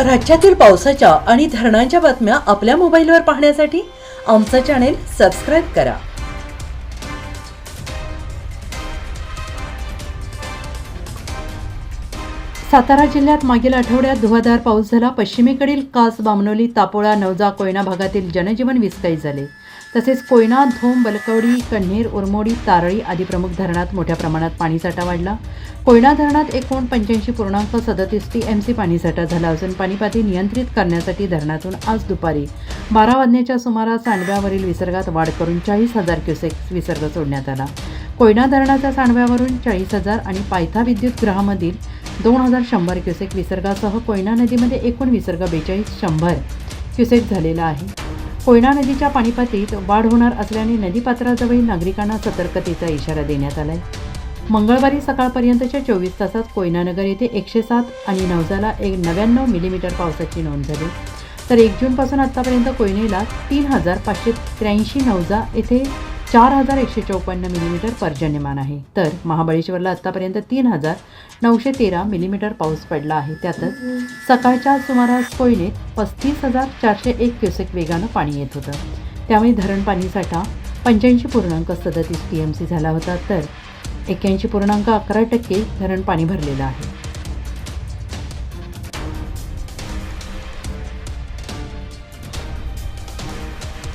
राज्यातील पावसाच्या आणि धरणांच्या बातम्या आपल्या मोबाईलवर पाहण्यासाठी आमचं चॅनेल सबस्क्राईब करा. सातारा जिल्ह्यात मागील आठवड्यात धुवाधार पाऊस झाला. पश्चिमेकडील कास बामनोली तापोळा नवजा कोयना भागातील जनजीवन विस्कळीत झाले. तसेच कोयना धोम बलकवडी कण्हेर उरमोडी तारळी आदी प्रमुख धरणात मोठ्या प्रमाणात पाणीसाठा वाढला. कोयना धरणात एकूण पंच्याऐंशी पूर्णांक सदतीस टी एम सी पाणीसाठा झाला असून पाणीपाती नियंत्रित करण्यासाठी धरणातून आज दुपारी बारा वाजण्याच्या सुमारास सांडव्यावरील विसर्गात वाढ करून चाळीस हजार क्युसेक विसर्ग सोडण्यात आला. कोयना धरणाच्या सांडव्यावरून चाळीस हजार आणि पायथा विद्युत गृहामधील दोन हजार शंभर क्युसेक विसर्गासह कोयना नदीमध्ये एकूण विसर्ग बेचाळीस शंभर क्युसेक झालेला आहे. कोयना नदीच्या पाणीपातळीत वाढ होणार असल्याने नदीपात्राजवळील नागरिकांना सतर्कतेचा इशारा देण्यात आलाय. मंगळवारी सकाळपर्यंतच्या चोवीस तासात कोयनानगर येथे एकशे सात आणि नवजाला एक नव्याण्णव मिलीमीटर पावसाची नोंद झाली. तर एक जूनपासून आत्तापर्यंत कोयनेला तीन हजार पाचशे त्र्याऐंशी नवजा येथे चार हजार एकशे चौपन्न मिलीमीटर पर्जन्यमान आहे. तर महाबळेश्वरला आत्तापर्यंत तीन हजार नऊशे तेरा मिलीमीटर पाऊस पडला आहे. त्यातच सकाळच्या सुमारास कोयनेत पस्तीस हजार चारशे एक क्युसेक वेगानं पाणी येत होतं. त्यामुळे धरण पाणीसाठा पंच्याऐंशी पूर्णांक सदतीस टी एम सी झाला होता. तर एक्क्याऐंशी पूर्णांक अकरा टक्के धरण पाणी भरलेलं आहे.